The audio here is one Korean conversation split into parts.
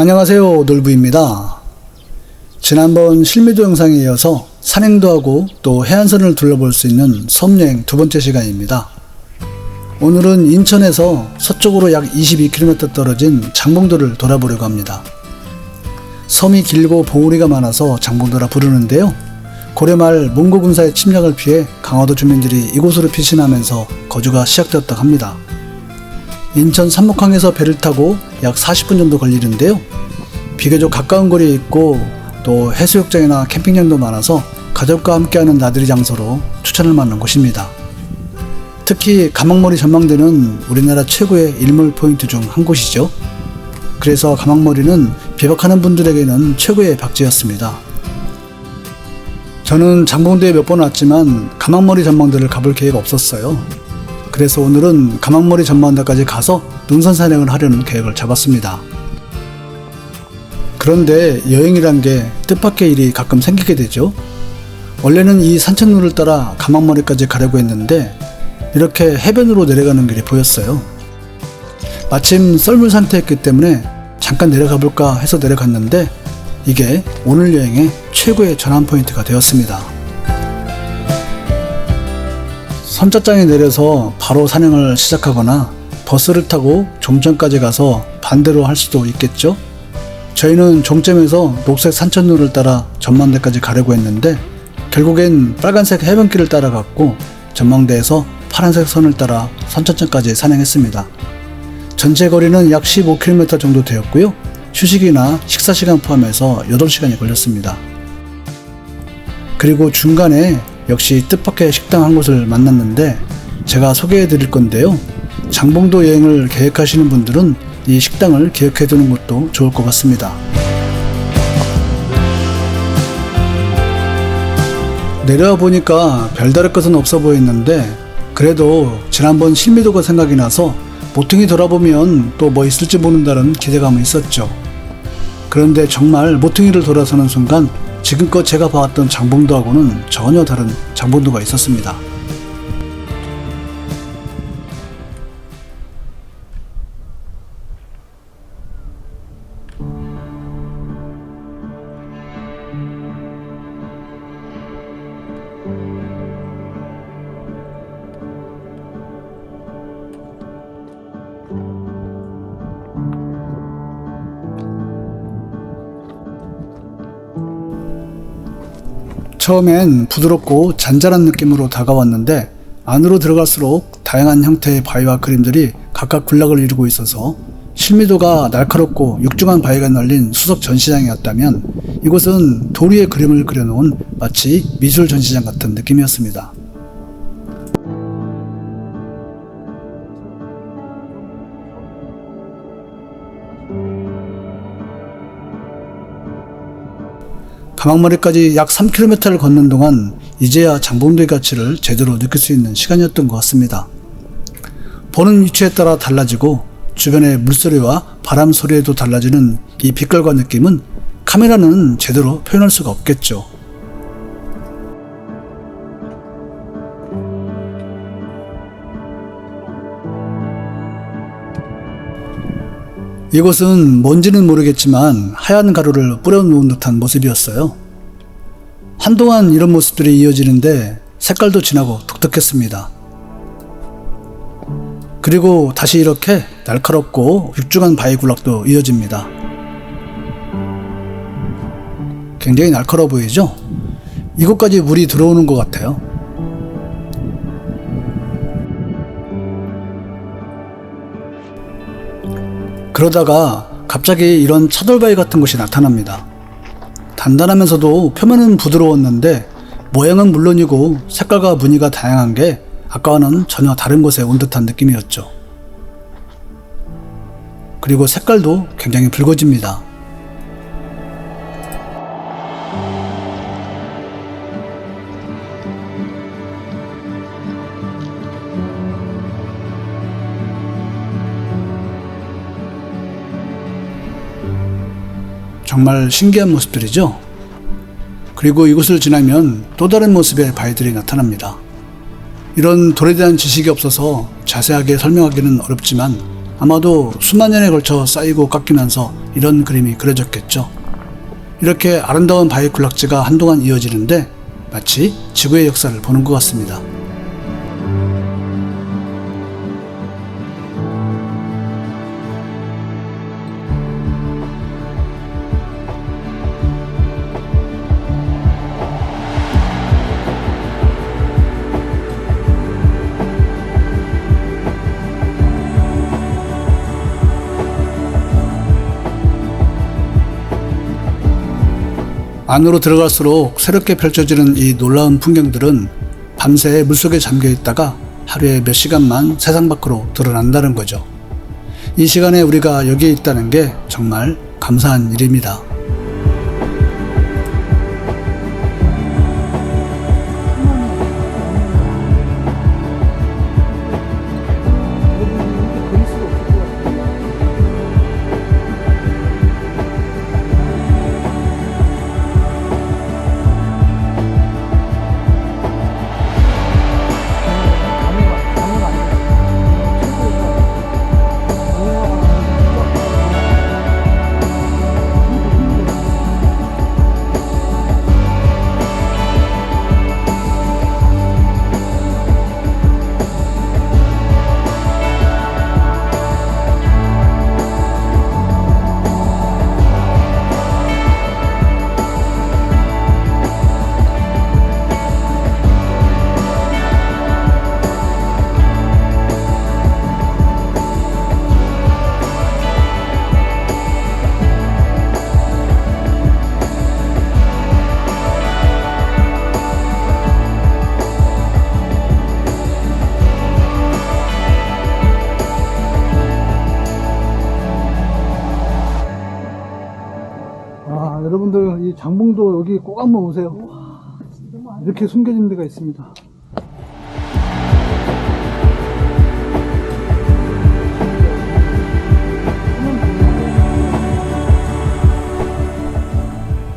안녕하세요 놀부입니다. 지난번 실미도 영상에 이어서 산행도 하고 또 해안선을 둘러볼 수 있는 섬여행 두 번째 시간입니다. 오늘은 인천에서 서쪽으로 약 22km 떨어진 장봉도를 돌아보려고 합니다. 섬이 길고 봉우리가 많아서 장봉도라 부르는데요. 고려 말 몽고 군사의 침략을 피해 강화도 주민들이 이곳으로 피신하면서 거주가 시작되었다고 합니다. 인천 삼목항에서 배를 타고 약 40분 정도 걸리는데요. 비교적 가까운 거리에 있고 또 해수욕장이나 캠핑장도 많아서 가족과 함께하는 나들이 장소로 추천을 받는 곳입니다. 특히 가망머리 전망대는 우리나라 최고의 일몰 포인트 중 한 곳이죠. 그래서 가망머리는 비박하는 분들에게는 최고의 박지였습니다. 저는 장봉대에 몇 번 왔지만 가망머리 전망대를 가볼 계획 없었어요. 그래서 오늘은 가망머리 전망대까지 가서 능선 산행을 하려는 계획을 잡았습니다. 그런데 여행이란 게 뜻밖의 일이 가끔 생기게 되죠. 원래는 이 산책로를 따라 가망머리까지 가려고 했는데 이렇게 해변으로 내려가는 길이 보였어요. 마침 썰물 상태였기 때문에 잠깐 내려가 볼까 해서 내려갔는데 이게 오늘 여행의 최고의 전환 포인트가 되었습니다. 선착장에 내려서 바로 산행을 시작하거나 버스를 타고 종점까지 가서 반대로 할 수도 있겠죠? 저희는 종점에서 녹색 산천로를 따라 전망대까지 가려고 했는데 결국엔 빨간색 해변길을 따라갔고 전망대에서 파란색 선을 따라 선천점까지 산행했습니다. 전체 거리는 약 15km 정도 되었고요. 휴식이나 식사 시간 포함해서 8시간이 걸렸습니다. 그리고 중간에 역시 뜻밖의 식당 한 곳을 만났는데 제가 소개해 드릴 건데요. 장봉도 여행을 계획하시는 분들은 이 식당을 기억해 두는 것도 좋을 것 같습니다. 내려와 보니까 별다를 것은 없어 보였는데 그래도 지난번 실미도가 생각이 나서 모퉁이 돌아보면 또 뭐 있을지 모른다는 기대감은 있었죠. 그런데 정말 모퉁이를 돌아서는 순간 지금껏 제가 봐왔던 장봉도하고는 전혀 다른 장봉도가 있었습니다. 처음엔 부드럽고 잔잔한 느낌으로 다가왔는데 안으로 들어갈수록 다양한 형태의 바위와 그림들이 각각 군락을 이루고 있어서 실미도가 날카롭고 육중한 바위가 널린 수석 전시장이었다면 이곳은 돌 위에 그림을 그려놓은 마치 미술 전시장 같은 느낌이었습니다. 가망머리까지 약 3km를 걷는 동안 이제야 장봉도의 가치를 제대로 느낄 수 있는 시간이었던 것 같습니다. 보는 위치에 따라 달라지고 주변의 물소리와 바람 소리에도 달라지는 이 빛깔과 느낌은 카메라는 제대로 표현할 수가 없겠죠. 이곳은 뭔지는 모르겠지만 하얀 가루를 뿌려놓은 듯한 모습이었어요. 한동안 이런 모습들이 이어지는데 색깔도 진하고 독특했습니다. 그리고 다시 이렇게 날카롭고 육중한 바위 굴락도 이어집니다. 굉장히 날카로워 보이죠? 이곳까지 물이 들어오는 것 같아요. 그러다가 갑자기 이런 차돌바위 같은 곳이 나타납니다. 단단하면서도 표면은 부드러웠는데 모양은 물론이고 색깔과 무늬가 다양한 게 아까와는 전혀 다른 곳에 온 듯한 느낌이었죠. 그리고 색깔도 굉장히 붉어집니다. 정말 신기한 모습들이죠. 그리고 이곳을 지나면 또 다른 모습의 바위들이 나타납니다. 이런 돌에 대한 지식이 없어서 자세하게 설명하기는 어렵지만 아마도 수만 년에 걸쳐 쌓이고 깎이면서 이런 그림이 그려졌겠죠. 이렇게 아름다운 바위 군락지가 한동안 이어지는데 마치 지구의 역사를 보는 것 같습니다. 안으로 들어갈수록 새롭게 펼쳐지는 이 놀라운 풍경들은 밤새 물속에 잠겨 있다가 하루에 몇 시간만 세상 밖으로 드러난다는 거죠. 이 시간에 우리가 여기에 있다는 게 정말 감사한 일입니다. 여기 꼭 한번 오세요. 이렇게 숨겨진 데가 있습니다.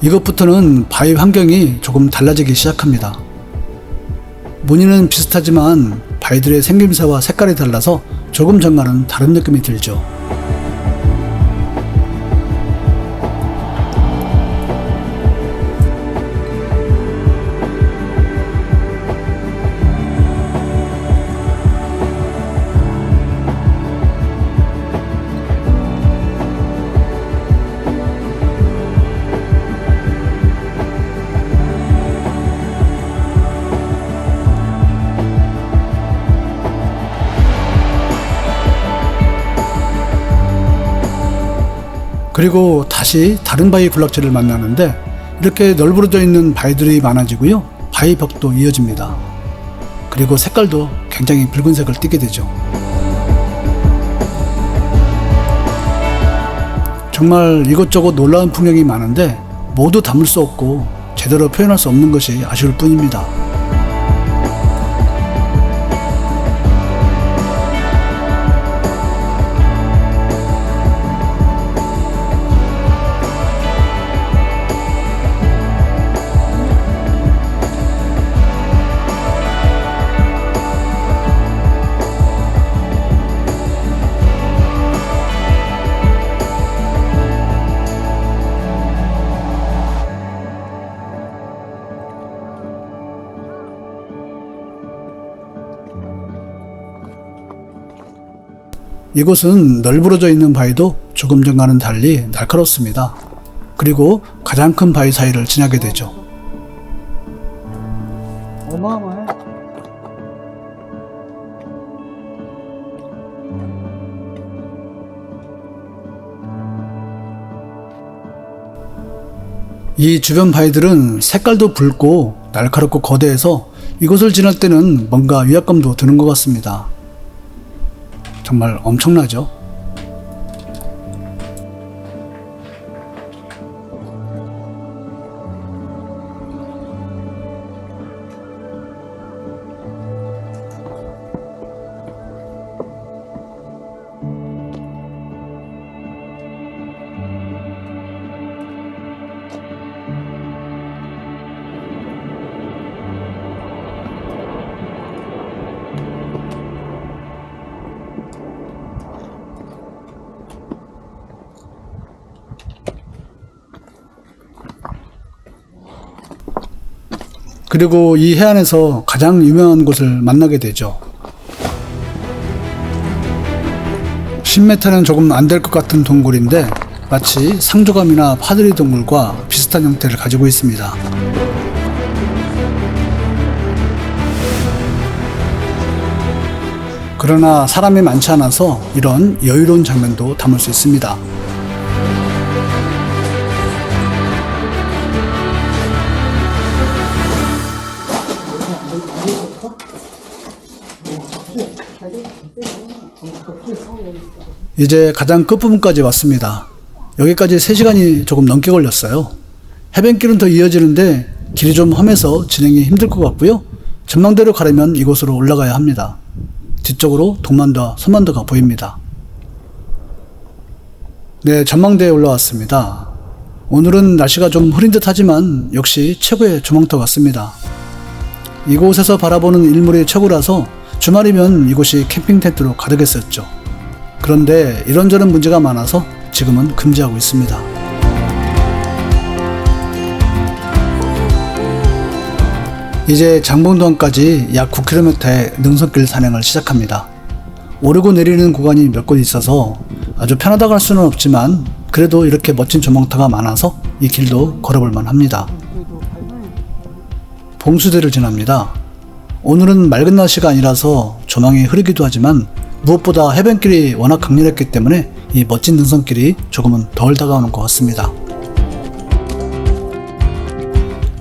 이것부터는 바위 환경이 조금 달라지기 시작합니다. 무늬는 비슷하지만 바위들의 생김새와 색깔이 달라서 조금 전과는 다른 느낌이 들죠. 그리고 다시 다른 바위 군락지를 만나는데 이렇게 널브러져 있는 바위들이 많아지고요. 바위 벽도 이어집니다. 그리고 색깔도 굉장히 붉은색을 띠게 되죠. 정말 이것저것 놀라운 풍경이 많은데 모두 담을 수 없고 제대로 표현할 수 없는 것이 아쉬울 뿐입니다. 이곳은 널브러져 있는 바위도 조금 전과는 달리 날카롭습니다. 그리고 가장 큰 바위 사이를 지나게 되죠. 어마어마해. 이 주변 바위들은 색깔도 붉고 날카롭고 거대해서 이곳을 지날 때는 뭔가 위압감도 드는 것 같습니다. 정말 엄청나죠? 그리고 이 해안에서 가장 유명한 곳을 만나게 되죠. 10m는 조금 안 될 것 같은 동굴인데 마치 상조감이나 파들이 동굴과 비슷한 형태를 가지고 있습니다. 그러나 사람이 많지 않아서 이런 여유로운 장면도 담을 수 있습니다. 이제 가장 끝부분까지 왔습니다. 여기까지 3시간이 조금 넘게 걸렸어요. 해변길은 더 이어지는데 길이 좀 험해서 진행이 힘들 것 같고요. 전망대로 가려면 이곳으로 올라가야 합니다. 뒤쪽으로 동만도와 서만도가 보입니다. 네, 전망대에 올라왔습니다. 오늘은 날씨가 좀 흐린 듯 하지만 역시 최고의 조망터 같습니다. 이곳에서 바라보는 일몰이 최고라서 주말이면 이곳이 캠핑 텐트로 가득했었죠. 그런데 이런저런 문제가 많아서 지금은 금지하고 있습니다. 이제 장봉도항까지 약 9km의 능선길 산행을 시작합니다. 오르고 내리는 구간이 몇 곳 있어서 아주 편하다고 할 수는 없지만 그래도 이렇게 멋진 조망터가 많아서 이 길도 걸어볼 만합니다. 봉수대를 지납니다. 오늘은 맑은 날씨가 아니라서 조망이 흐리기도 하지만 무엇보다 해변길이 워낙 강렬했기 때문에 이 멋진 능선길이 조금은 덜 다가오는 것 같습니다.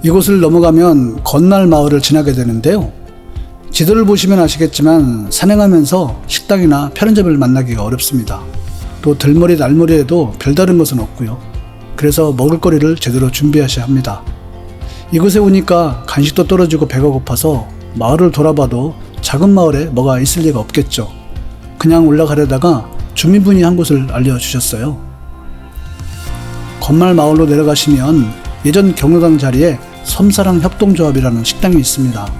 이곳을 넘어가면 건날 마을을 지나게 되는데요. 지도를 보시면 아시겠지만 산행하면서 식당이나 편의점을 만나기가 어렵습니다. 또 들머리 날머리에도 별다른 것은 없고요. 그래서 먹을거리를 제대로 준비하셔야 합니다. 이곳에 오니까 간식도 떨어지고 배가 고파서 마을을 돌아봐도 작은 마을에 뭐가 있을 리가 없겠죠. 그냥 올라가려다가 주민분이 한 곳을 알려주셨어요. 건말 마을로 내려가시면 예전 경로당 자리에 섬사랑 협동조합이라는 식당이 있습니다.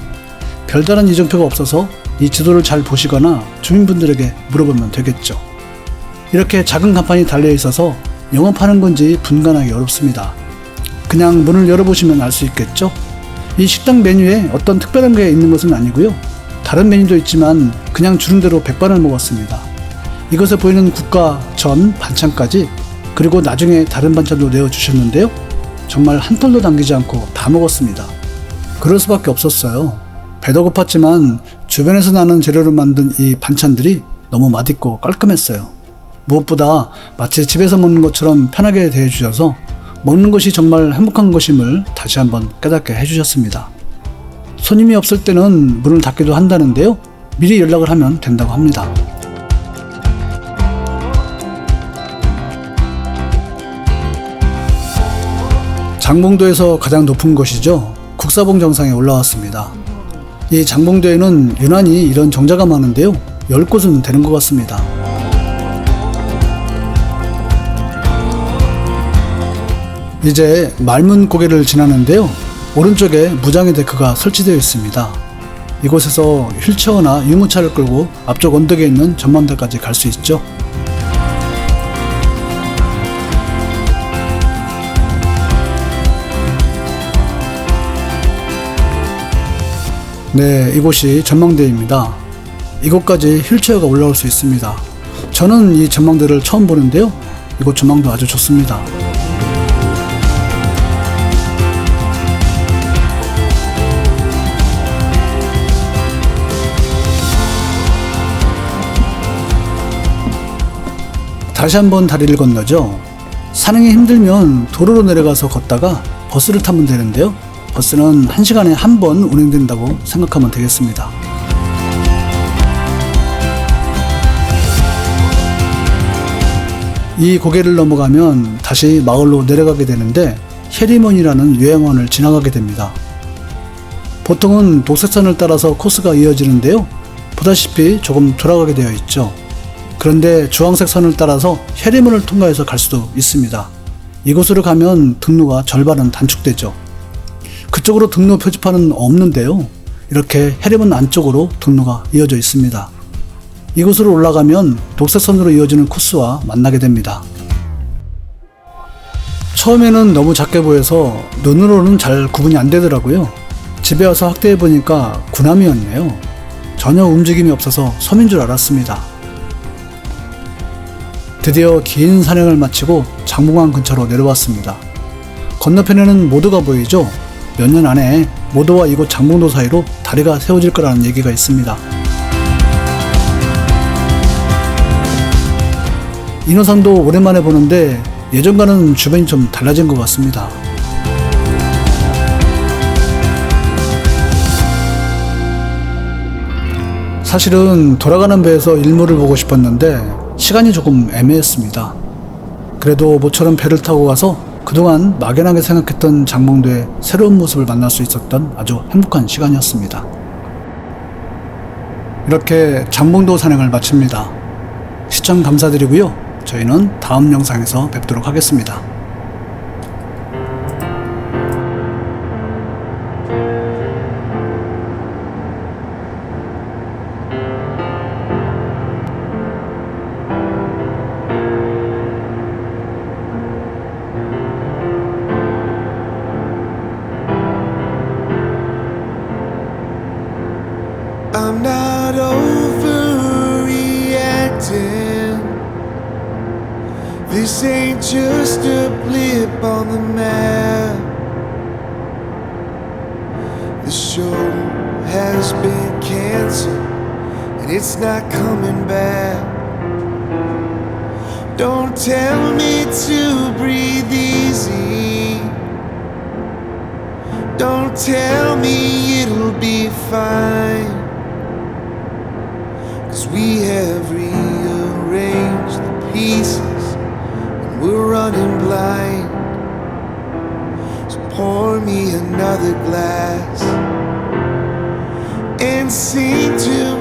별다른 이정표가 없어서 이 지도를 잘 보시거나 주민분들에게 물어보면 되겠죠. 이렇게 작은 간판이 달려 있어서 영업하는 건지 분간하기 어렵습니다. 그냥 문을 열어보시면 알 수 있겠죠? 이 식당 메뉴에 어떤 특별한 게 있는 것은 아니고요. 다른 메뉴도 있지만 그냥 주는 대로 백반을 먹었습니다. 이것에 보이는 국과 전, 반찬까지 그리고 나중에 다른 반찬도 내어주셨는데요. 정말 한 톨도 남기지 않고 다 먹었습니다. 그럴 수밖에 없었어요. 배도 고팠지만 주변에서 나는 재료로 만든 이 반찬들이 너무 맛있고 깔끔했어요. 무엇보다 마치 집에서 먹는 것처럼 편하게 대해주셔서 먹는 것이 정말 행복한 것임을 다시 한번 깨닫게 해주셨습니다. 손님이 없을 때는 문을 닫기도 한다는데요. 미리 연락을 하면 된다고 합니다. 장봉도에서 가장 높은 곳이죠. 국사봉 정상에 올라왔습니다. 이 장봉도에는 유난히 이런 정자가 많은데요. 10곳은 되는 것 같습니다. 이제 말문 고개를 지나는데요. 오른쪽에 무장의 데크가 설치되어 있습니다. 이곳에서 휠체어나 유모차를 끌고 앞쪽 언덕에 있는 전망대까지 갈 수 있죠. 네, 이곳이 전망대입니다. 이곳까지 휠체어가 올라올 수 있습니다. 저는 이 전망대를 처음 보는데요. 이곳 전망도 아주 좋습니다. 다시 한번 다리를 건너죠. 산행이 힘들면 도로로 내려가서 걷다가 버스를 타면 되는데요. 버스는 1시간에 한 번 운행된다고 생각하면 되겠습니다. 이 고개를 넘어가면 다시 마을로 내려가게 되는데 해리몬이라는 요양원을 지나가게 됩니다. 보통은 도색선을 따라서 코스가 이어지는데요. 보다시피 조금 돌아가게 되어 있죠. 그런데 주황색 선을 따라서 해리문을 통과해서 갈 수도 있습니다. 이곳으로 가면 등로가 절반은 단축되죠. 그쪽으로 등로 표지판은 없는데요. 이렇게 해리문 안쪽으로 등로가 이어져 있습니다. 이곳으로 올라가면 독색선으로 이어지는 코스와 만나게 됩니다. 처음에는 너무 작게 보여서 눈으로는 잘 구분이 안 되더라고요. 집에 와서 확대해 보니까 군함이었네요. 전혀 움직임이 없어서 섬인 줄 알았습니다. 드디어 긴 산행을 마치고 장봉항 근처로 내려왔습니다. 건너편에는 모두가 보이죠? 몇 년 안에 모도와 이곳 장봉도 사이로 다리가 세워질 거라는 얘기가 있습니다. 인호산도 오랜만에 보는데 예전과는 주변이 좀 달라진 것 같습니다. 사실은 돌아가는 배에서 일몰을 보고 싶었는데 시간이 조금 애매했습니다. 그래도 모처럼 배를 타고 가서 그동안 막연하게 생각했던 장봉도의 새로운 모습을 만날 수 있었던 아주 행복한 시간이었습니다. 이렇게 장봉도 산행을 마칩니다. 시청 감사드리고요. 저희는 다음 영상에서 뵙도록 하겠습니다. Don't tell me to breathe easy. Don't tell me it'll be fine. Cause we have rearranged the pieces and we're running blind. So pour me another glass and sing to